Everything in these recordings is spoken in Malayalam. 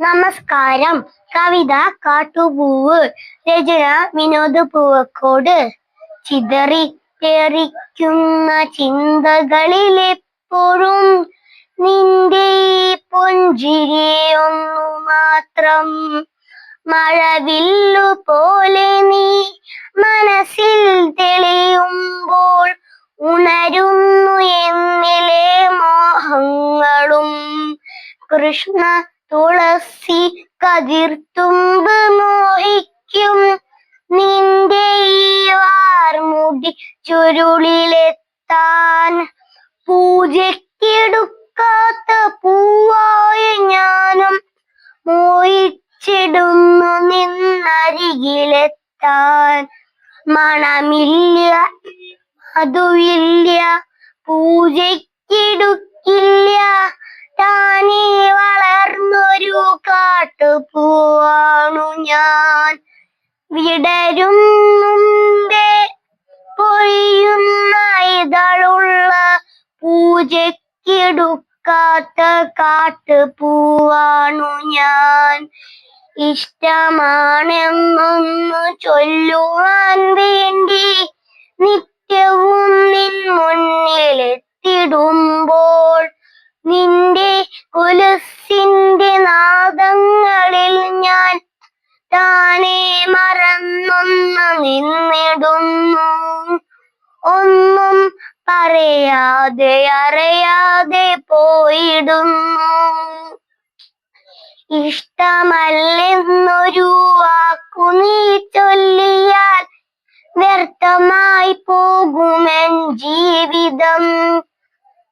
നമസ്കാരം. കവിത കാട്ടുപൂവ് രചന വിനോദ് പൂവക്കോട്. ചിതറി തെറിക്കുന്ന ചിന്തകളിലെപ്പോഴും നിന്റെ പുഞ്ചിരിയൊന്നു മാത്രം. മഴവില്ലു പോലെ നീ മനസ്സിൽ തെളിയുമ്പോൾ ഉണരുന്നു എന്നിലെ മോഹങ്ങളും. കൃഷ്ണ തുളസി കതിർത്തുമ്പ് മോഹിക്കും. നിന്റെ ഈ വാർമുടി ചുരുളിലെത്താൻ. പൂജയ്ക്കെടുക്കാത്ത പൂവായ ഞാനും മോഹിച്ചിടുന്നു നിന്നരികിലെത്താൻ. മണമില്ല അതുമില്ല പൂജയ്ക്കെടുക്കില്ല. താനേ വളർന്നൊരു കാട്ടുപൂവാണു ഞാൻ. വിടരും പൊഴിയുന്ന ഇതളുള്ള പൂജയ്ക്കെടുക്കാത്ത കാട്ടുപൂവാണു ഞാൻ. ഇഷ്ടമാണെന്നൊന്നു ചൊല്ലുവാൻ വേണ്ടി നിത്യവും നിൻ മുന്നിലെത്തിടുമ്പോൾ നിന്റെ താനെ മറന്നൊന്ന് നിന്നിടുന്നു. ഒന്നും പറയാതെ അറിയാതെ പോയിടുന്നു. ഇഷ്ടമല്ലെന്നൊരു വാക്കു നീ ചൊല്ലിയാൽ വ്യർത്ഥമായി പോകുമെൻ ജീവിതം.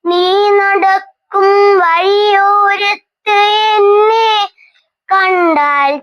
നീ നടക്കും വഴിയോരത്ത് എന്നെ കണ്ടാൽ